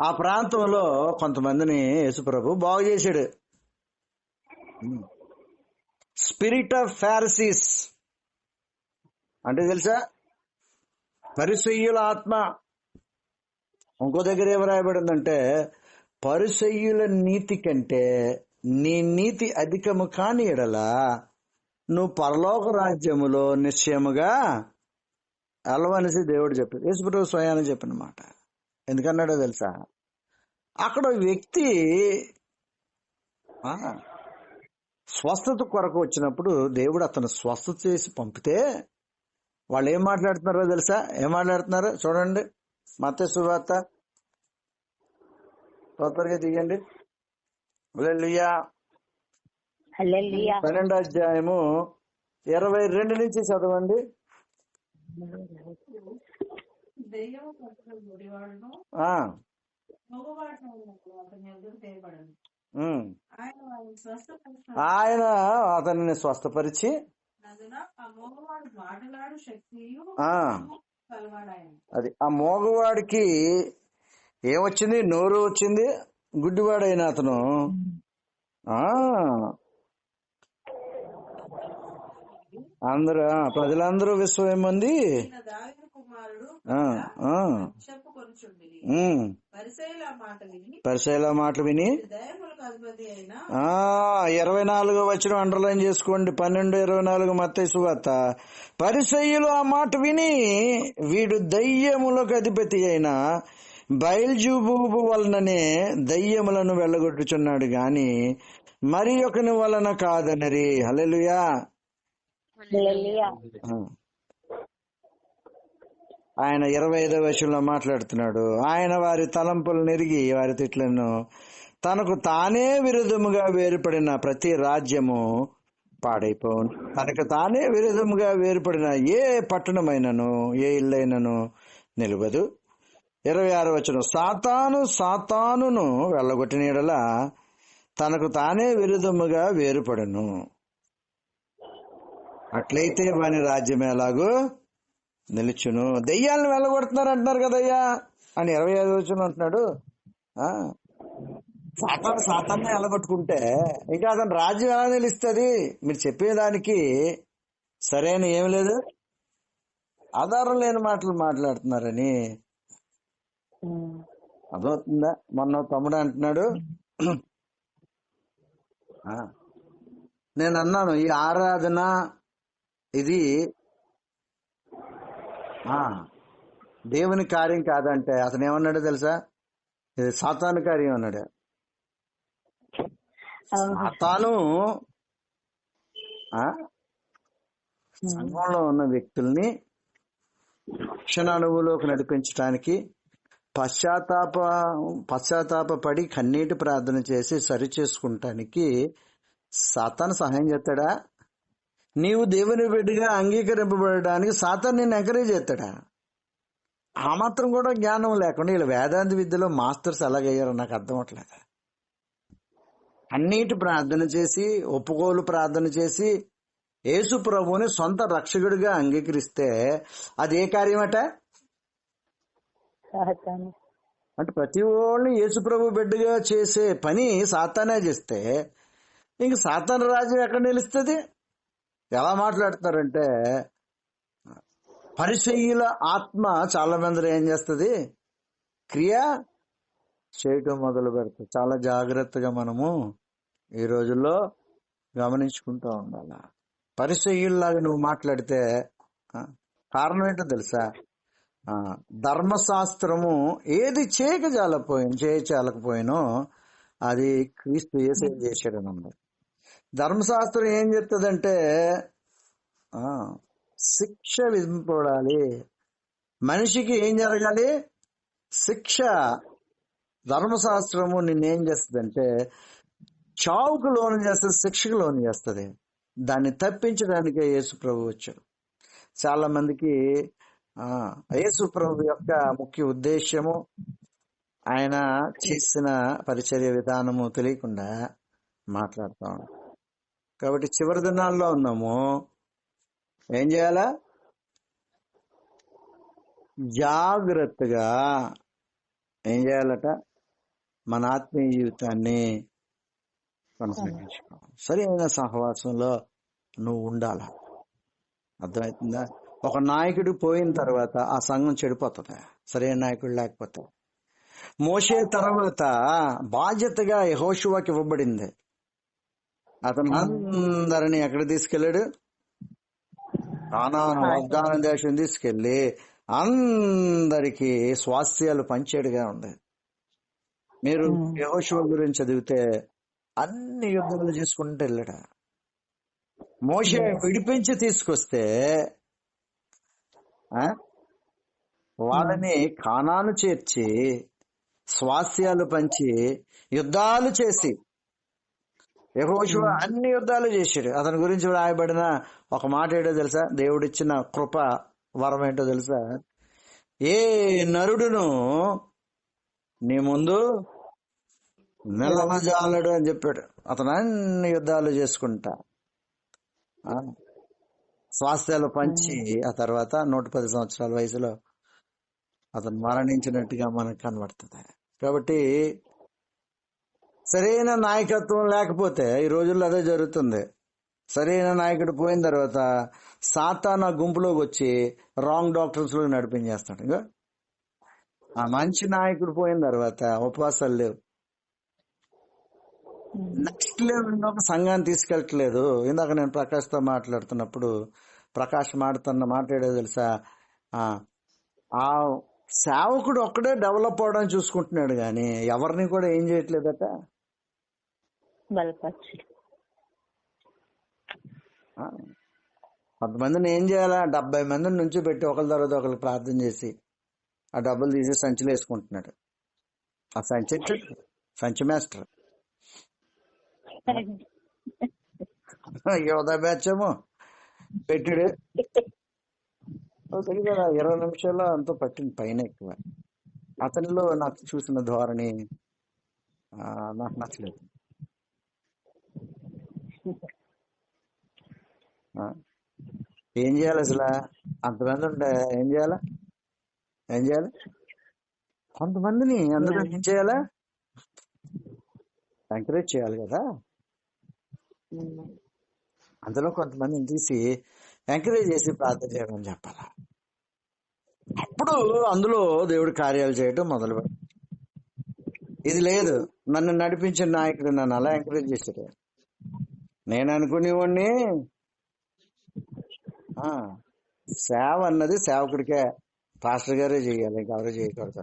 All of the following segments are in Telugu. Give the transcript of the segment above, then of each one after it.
ఆ ప్రాంతంలో కొంతమందిని యేసుప్రభు బాగు చేశాడు. Spirit of Pharisees. అంటే తెలుసా? పరిసయ్యుల ఆత్మ. ఇంకో దగ్గర ఏమి రాయబడిందంటే పరిసయ్యుల నీతి కంటే నీ నీతి అధికము కాని ఎడల నువ్వు పరలోక రాజ్యములో నిశ్చయముగా అలవనిసి దేవుడు చెప్పాడు. యేసుప్రభు స్వయాన్ని చెప్పిన మాట. ఎందుకన్నాడో తెలుసా? అక్కడ వ్యక్తి ఆ, స్వస్థత కొరకు వచ్చినప్పుడు దేవుడు అతను స్వస్థత చేసి పంపితే వాళ్ళు ఏం మాట్లాడుతున్నారో తెలుసా? ఏం మాట్లాడుతున్నారు? చూడండి. మత సువార్త తొందరగా దిగండి పన్నెండు అధ్యాయము ఇరవై రెండు నుంచి చదవండి. ఆయన అతనిని స్వస్థపరిచి అది ఆ మోగవాడికి ఏమొచ్చింది? నోరు వచ్చింది. గుడ్డివాడైన అతను. అందరూ ప్రజలందరూ విశ్వం పరిసైల మాట విని పరిశైల ఇరవై నాలుగు వచ్చిన అండర్లైన్ చేసుకోండి. పన్నెండు ఇరవై నాలుగు మత్తయి సువార్త. పరిసయ్యులు ఆ మాట విని వీడు దయ్యములకు అధిపతి అయిన బయల్జూబూబు వలననే దయ్యములను వెళ్ళగొట్టుచున్నాడు గాని మరి ఒకని వలన కాదనరి. హల్లెలూయా. హల్లెలూయా. ఆ. ఆయన ఇరవై ఐదో వచనంలో మాట్లాడుతున్నాడు. ఆయన వారి తలంపులు నెరిగి వారి తిట్లను తనకు తానే విరుద్ధముగా వేరుపడిన ప్రతి రాజ్యము పాడైపోను. తనకు తానే విరుద్ధముగా వేరుపడిన ఏ పట్టణమైనను ఏ ఇల్లైనను నిలవదు. ఇరవై ఆరు వచ్చిన సాతాను సాతానును వెళ్ళగొట్టిన యెడల తనకు తానే విరుద్ధముగా వేరుపడను. అట్లయితే వాని రాజ్యం ఎలాగో నిలుచును. దెయ్యాలను వెళ్ళగొడుతున్నారు అంటున్నారు కదయ్యా అని ఇరవై ఐదు వచ్చిన అంటున్నాడు. ఆ? సాతాను సాతాన్ని వెళ్ళగొట్టుకుంటే ఇంకా అతను రాజ్యం ఎలా నిలుస్తుంది? మీరు చెప్పేదానికి సరైన ఏం లేదు. ఆధారం లేని మాటలు మాట్లాడుతున్నారని. అర్థమవుతుందా? మొన్న తమ్ముడు అంటున్నాడు. నేను అన్నాను ఈ ఆరాధన ఇది దేవుని కార్యం కాదంటే అతను ఏమన్నాడో తెలుసా? ఇది సాతాను కార్యం అన్నాడు. సాతాను ఆ, సంఘంలో ఉన్న వ్యక్తుల్ని రక్షణ అనుభవంలోకి నడిపించడానికి పశ్చాత్తాప పశ్చాత్తాపడి కన్నీటి ప్రార్థన చేసి సరి చేసుకుంటానికి సాతాను సహాయం చేస్తాడా? నీవు దేవుని బిడ్డగా అంగీకరింపబడడానికి సాతాను నిన్ను ఎంకరేజ్ చేస్తాడా? ఆ మాత్రం కూడా జ్ఞానం లేకుండా వీళ్ళు వేదాంత విద్యలో మాస్టర్స్ ఎలాగయ్యారో నాకు అర్థం అవట్లేదు. అన్నిటి ప్రార్థన చేసి ఒప్పుకోలు ప్రార్థన చేసి యేసు ప్రభువుని సొంత రక్షకుడిగా అంగీకరిస్తే అది ఏ కార్యమట? అంటే ప్రతి వాళ్ళని యేసు ప్రభు బిడ్డగా చేసే పని సాతానే చేస్తే ఇంక సాతాన రాజ్యం ఎక్కడ నిలుస్తుంది? ఎలా మాట్లాడుతున్నారంటే పరిచయుల ఆత్మ చాలా మంది ఏం చేస్తుంది? క్రియ చేయటం మొదలు పెడుతుంది. చాలా జాగ్రత్తగా మనము ఈ రోజుల్లో గమనించుకుంటూ ఉండాల? పరిచయుల్లాగా నువ్వు మాట్లాడితే కారణం ఏంటో తెలుసా? ఆ, ధర్మశాస్త్రము ఏది చేయక జాలపోయిన చేయ చాలకపోయినో అది క్రీస్తు చేసేది చేశాడని ధర్మశాస్త్రం ఏం చెప్తుందంటే శిక్ష విధింపబడాలి. మనిషికి ఏం జరగాలి? శిక్ష. ధర్మశాస్త్రము నిన్నేం చేస్తుందంటే చావుకు లోను చేస్తుంది శిక్షకు లోను చేస్తుంది. దాన్ని తప్పించడానికే యేసు ప్రభు వచ్చాడు. చాలా మందికి యేసు ప్రభు యొక్క ముఖ్య ఉద్దేశ్యము ఆయన చేసిన పరిచర్య విధానము తెలియకుండా మాట్లాడుతాం కాబట్టి చివరి దినాల్లో ఉన్నాము. ఏం చేయాలా? జాగ్రత్తగా ఏం చేయాలట? మన ఆత్మీయ జీవితాన్ని కొనసాగించుకోవాలి సరైన సహవాసంలో నువ్వు ఉండాల? అర్థమవుతుందా ఒక నాయకుడు పోయిన తర్వాత ఆ సంఘం చెడిపోతుంది. సరైన నాయకుడు లేకపోతే. మోసే తర్వాత బాధ్యతగా యహోశివాకి ఇవ్వబడింది. అతను అందరిని ఎక్కడ తీసుకెళ్ళాడు? కానాను వాగ్దాన దేశం తీసుకెళ్ళి అందరికి స్వాస్థ్యాలు పంచేడుగా ఉంది. మీరు యహోశివ గురించి చదివితే అన్ని యుద్ధాలు చేసుకుంటూ వెళ్ళాడు? మోషే విడిపించి తీసుకొస్తే వాళ్ళని కానాను చేర్చి స్వాస్థ్యాలు పంచి యుద్ధాలు చేసి యహోశివ అన్ని యుద్ధాలు చేశాడు. అతని గురించి రాయబడిన ఒక మాట ఏంటో తెలుసా? దేవుడిచ్చిన కృప వరం ఏంటో తెలుసా? ఏ నరుడును నీ ముందు నిలవజాలడు అని చెప్పాడు. అతను అన్ని యుద్ధాలు చేసుకుంటా. ఆ, స్వాస్థ్యాలు పంచి ఆ తర్వాత నూట పది సంవత్సరాల వయసులో అతను మరణించినట్టుగా మనకు కనబడుతుంది. కాబట్టి సరైన నాయకత్వం లేకపోతే ఈ రోజుల్లో అదే జరుగుతుంది. సరైన నాయకుడు పోయిన తర్వాత సాతాన గుంపులోకి వచ్చి రాంగ్ డాక్టర్స్లో నడిపించేస్తాడు. ఇంకా ఆ మంచి నాయకుడు పోయిన తర్వాత ఉపవాసాలు లేవు. నెక్స్ట్ లెవెల్ ఒక సంఘాన్ని తీసుకెళ్ళట్లేదు ఇందాక నేను ప్రకాష్తో మాట్లాడుతున్నప్పుడు ప్రకాష్ మాడుతున్న మాట్లాడేది తెలుసా? ఆ ఆ సేవకుడు ఒక్కడే డెవలప్ అవడం చూసుకుంటున్నాడు కానీ ఎవరిని కూడా ఏం చేయట్లేదట? బలపరచు. కొంతమందిని ఏం చేయాలా? డెబ్బై మందిని నుంచి పెట్టి ఒకరి తర్వాత ఒకరికి ప్రార్థన చేసి ఆ డబ్బులు తీసి సంచిలో వేసుకుంటున్నాడు. ఆ సంచి? సంచి మాస్టర్. యోధా బ్యాచ్ ఏమో. పెట్టాడు. కదా ఇరవై నిమిషాల్లో అంతా పట్టింది పైన ఎక్కువ. అతనిలో నాకు చూసిన ధోరణి నాకు నచ్చలేదు. ఏం చేయాలి అసలు? అంతమంది ఉంటే ఏం చేయాలా? ఏం చేయాలి? కొంతమందిని అందులో ఏం చేయాలా? ఎంకరేజ్ చేయాలి కదా. అందులో కొంతమందిని తీసి ఎంకరేజ్ చేసి ప్రార్థన చేయమని చెప్పాలా? అప్పుడు అందులో దేవుడు కార్యాలు చేయడం మొదలు ఇది లేదు. నన్ను నడిపించిన నాయకుడు నన్ను అలా ఎంకరేజ్ చేశాడు. నేను అనుకునేవాడిని ఆ, సేవ అన్నది సేవకుడికే. పాస్టర్ గారే చేయాలి ఇంకెవరు చేయకూడదు.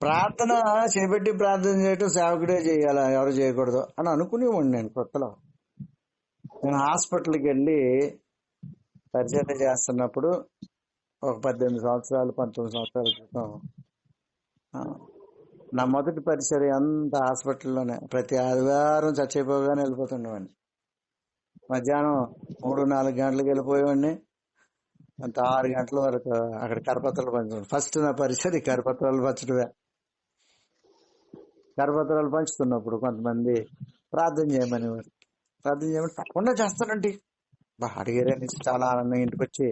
ప్రార్థన చేపెట్టి ప్రార్థన చేయటం సేవకుడే చేయాలి ఎవరు చేయకూడదు అని అనుకునేవాడిని నేను కొత్తలో. నేను హాస్పిటల్కి వెళ్ళి పరిచయం చేస్తున్నప్పుడు ఒక పద్దెనిమిది సంవత్సరాలు పంతొమ్మిది సంవత్సరాల క్రితం నా మొదటి పరిచయం అంత హాస్పిటల్లోనే. ప్రతి ఆదివారం చచ్చిపోగానే వెళ్ళిపోతుండేవాడిని. మధ్యాహ్నం మూడు నాలుగు గంటలకు వెళ్ళిపోయేవాడిని. అంత ఆరు గంటల వరకు అక్కడ కరపత్రాలు పంచడం ఫస్ట్ నా పరిస్థితి కరపత్రాలు పంచడమే. కరపత్రాలు పంచుతున్నప్పుడు కొంతమంది ప్రార్థన చేయమని ప్రార్థన చేయమని తప్పకుండా చేస్తానండి బా అడిగారని చాలా ఆనందంగా ఇంటికి వచ్చి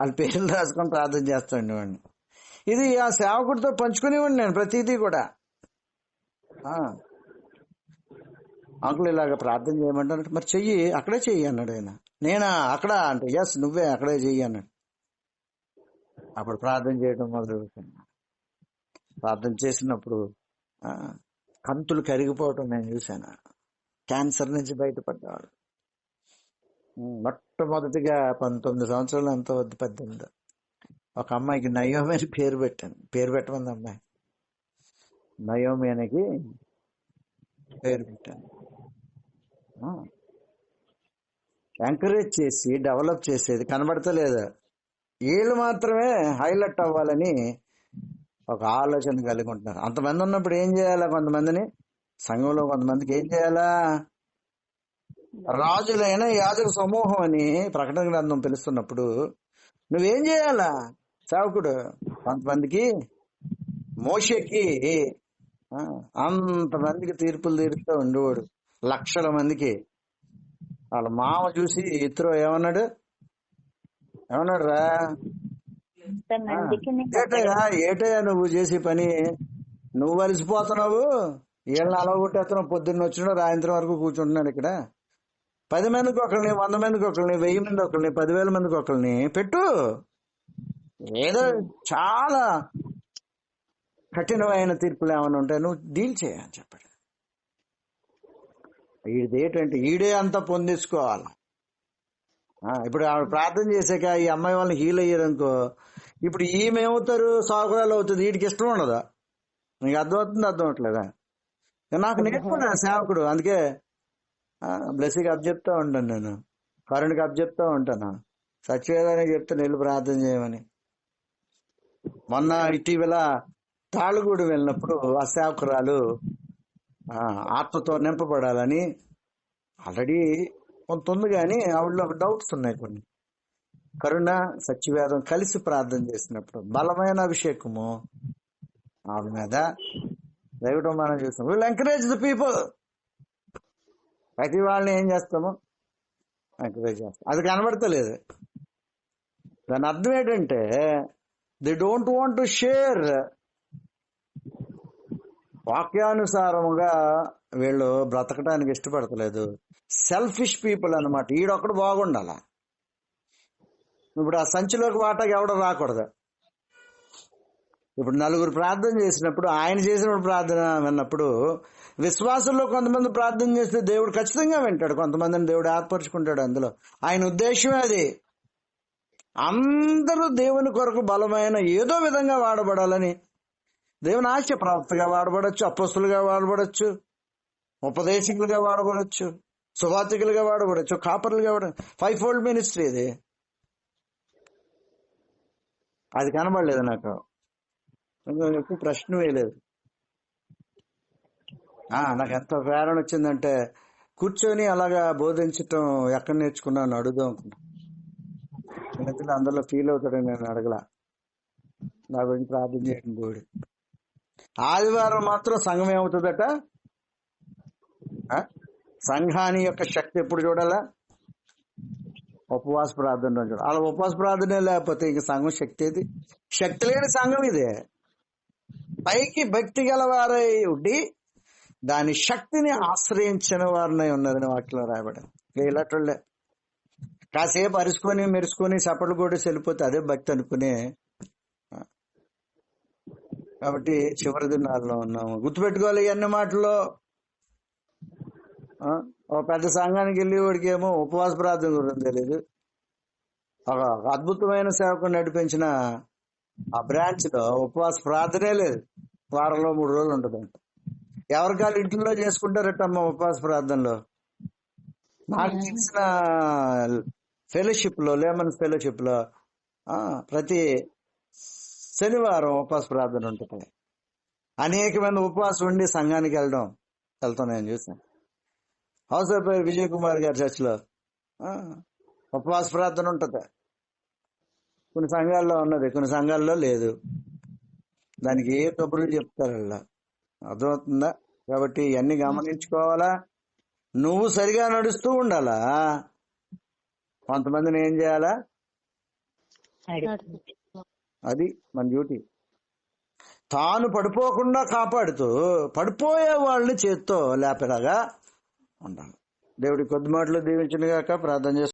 వాళ్ళ పేర్లు రాసుకొని ప్రార్థన చేస్తుండేవాడిని ఇది ఆ సేవకుడితో పంచుకునేవాడిని నేను ప్రతిదీ కూడా. అంకుల్ ఇలాగ ప్రార్థన చేయమంటారు మరి చెయ్యి అక్కడే చెయ్యి అన్నాడు ఆయన. నేనా? అక్కడ? అంటే ఎస్ నువ్వే అక్కడే చెయ్యి అన్నాడు. అప్పుడు ప్రార్థన చేయడం మొదలుపెట్టాను. ప్రార్థన చేసినప్పుడు కంతులు కరిగిపోవటం నేను చూశాను. క్యాన్సర్ నుంచి బయటపడ్డాడు. మొట్టమొదటిగా పంతొమ్మిది సంవత్సరాలు ఎంతో వద్దు పద్దెనిమిది. ఒక అమ్మాయికి నయోమి అని పేరు పెట్టాను. పేరు పెట్టమంది అమ్మాయి. నయోమి అనేకి పేరు పెట్టాను. ఎంకరేజ్ చేసి డెవలప్ చేసేది కనబడతలేదు. వీళ్ళు మాత్రమే హైలైట్ అవ్వాలని ఒక ఆలోచన కలిగి ఉంటున్నారు. అంతమంది ఉన్నప్పుడు ఏం చేయాలా కొంతమందిని? సంఘంలో కొంతమందికి ఏం చేయాలా? రాజులైన యాజక సమూహం అని ప్రకటన గ్రంథం పిలుస్తున్నప్పుడు నువ్వేం చేయాలా? సేవకుడు కొంతమందికి మోషకి అంతమందికి తీర్పులు తీరుస్తూ ఉండేవాడు. లక్షల మందికి. వాళ్ళ మామ చూసి ఇతరు ఏమన్నాడు? ఏమన్నాడు రా ఏటయ్యా ఏటయ్యా నువ్వు చేసే పని? నువ్వు అలసిపోతున్నావు? వీళ్ళని అలవగొట్టేస్తున్నావు పొద్దున్న వచ్చినా సాయంత్రం వరకు కూర్చుంటున్నాడు ఇక్కడ. పది మందికి ఒకరిని వంద మందికి ఒకరిని వెయ్యి మంది ఒకరిని పదివేల మందికి ఒకరిని పెట్టు. ఏదో చాలా కఠినమైన తీర్పులు ఏమైనా ఉంటాయి నువ్వు డీల్ చేయని చెప్పాడు. ఈడిది ఏంటంటే ఈడే అంతా పొందేసుకోవాలి ఆ, ఇప్పుడు ఆవిడ ప్రార్థన చేశాక ఈ అమ్మాయి వాళ్ళని హీల్ అయ్యారనుకో ఇప్పుడు ఈమె ఏమవుతారు? సాగురాలు అవుతుంది. వీటికి ఇష్టం ఉండదా? నీకు అర్థమవుతుంది అర్థమవట్లేదా నాకు నేర్చుకున్నా సేవకుడు. అందుకే బ్లెస్సింగ్ అప్ చెప్తా ఉంటాను నేను. కరుణ్కి అప్ చెప్తా ఉంటాను. సచివేదానికి చెప్తాను వెళ్ళి ప్రార్థన చేయమని. మొన్న ఇటీవల తాళుగూడు వెళ్ళినప్పుడు ఆ సేవకురాలు ఆత్మతో నింపబడాలని ఆల్రెడీ కొంత ఉంది కానీ ఆవిడలో డౌట్స్ ఉన్నాయి కొన్ని. కరుణ సత్యవేదం కలిసి ప్రార్థన చేసినప్పుడు బలమైన అభిషేకము ఆవిడ మీద దైవటం మనం చూస్తాం విల్ ఎంకరేజ్ ద పీపుల్ ప్రతి వాళ్ళని ఏం చేస్తాము? ఎంకరేజ్ చేస్తాం. అది కనబడతలేదు. దాని అర్థం ఏంటంటే they don't want to share వాక్యానుసారముగా వీళ్ళు బ్రతకడానికి ఇష్టపడతలేదు. సెల్ఫిష్ పీపుల్ అన్నమాట. ఈడొక్కడు బాగుండాల. ఇప్పుడు ఆ సంచిలోకి వాటాకి ఎవడ రాకూడదు. ఇప్పుడు నలుగురు ప్రార్థన చేసినప్పుడు ఆయన చేసినప్పుడు ప్రార్థన విన్నప్పుడు విశ్వాసంలో కొంతమంది ప్రార్థన చేస్తే దేవుడు ఖచ్చితంగా వింటాడు. కొంతమందిని దేవుడు ఏర్పరచుకుంటాడు అందులో. ఆయన ఉద్దేశమే అది. అందరూ దేవుని కొరకు బలమైన ఏదో విధంగా వాడబడాలని దేవుని ఆశ ప్రవక్తగా వాడబడచ్చు అపస్తులుగా వాడబడచ్చు ఉపదేశకులుగా వాడబడచ్చు సువాతికులుగా వాడబడచ్చు కాపర్లుగా వాడ ఫైవ్ ఫోల్డ్ మినిస్ట్రీ ఇది. అది కనబడలేదు నాకు. ఎక్కువ ప్రశ్న వేయలేదు. నాకు ఎంత ప్రేరణ వచ్చిందంటే కూర్చొని అలాగా బోధించటం ఎక్కడ నేర్చుకున్నాను అడుగుదాం. అనుకున్నా అందులో ఫీల్ అవుతాడని నేను అడగల. నా గురించి ప్రార్థన చేయడం పోయి ఆదివారం మాత్రం సంఘం ఏమవుతుందట? ఆ? సంఘాని యొక్క శక్తి ఎప్పుడు చూడాలా? ఉపవాస ప్రార్థన చూడాలి. అలా ఉపవాస ప్రార్థనే లేకపోతే ఇంక సంఘం శక్తి ఏది? శక్తి లేని సంఘం ఇదే. పైకి భక్తి గలవారై ఉండి దాని శక్తిని ఆశ్రయించిన వారినై ఉన్నదని వాటిలో రాయబడి ఇలాంటి కాసేపు అరుచుకొని మెరుచుకొని చప్పట్లు కూడా వెళ్ళిపోతే అదే భక్తి అనుకునే కాబట్టి చివరి దినాల్లో ఉన్నాము. గుర్తుపెట్టుకోవాలి ఇవన్నీ మాటల్లో. ఆ, ఒక పెద్ద సంఘానికి వెళ్ళి వాడికి ఏమో ఉపవాస ప్రార్థన గురించి తెలియదు ఒక అద్భుతమైన సేవకుని నడిపించిన ఆ బ్రాంచ్లో ఉపవాస ప్రార్థనే లేదు. వారంలో మూడు రోజులు ఉంటుందంట. ఎవరికి వాళ్ళు ఇంట్లో చేసుకుంటారటమ్మ ఉపవాస ప్రార్థనలో? నాకు తెలిసిన ఫెలోషిప్లో లేమన్ ఫెలోషిప్లో ఆ, ప్రతి శనివారం ఉపవాస ప్రార్థన ఉంటుంది. అనేకమైన ఉపవాసం ఉండి సంఘానికి వెళ్ళడం వెళ్తాం నేను చూసాను హౌస్ విజయ్ కుమార్ గారి చర్చిలో ఉపవాస ప్రార్థన ఉంటుంది. కొన్ని సంఘాల్లో ఉన్నది కొన్ని సంఘాల్లో లేదు. దానికి ఏ కబుర్లు చెప్తారు అలా? అర్థమవుతుందా? కాబట్టి ఇవన్నీ గమనించుకోవాలా? నువ్వు సరిగా నడుస్తూ ఉండాలా? కొంతమందిని ఏం చేయాలా? అది మన డ్యూటీ. తాను పడిపోకుండా కాపాడుతూ పడిపోయే వాళ్ళని చేత్తో లేపలాగా ఉండాలి. దేవుడి కొద్ది మాటలు దీవించినగాక ప్రార్థన చేస్తాను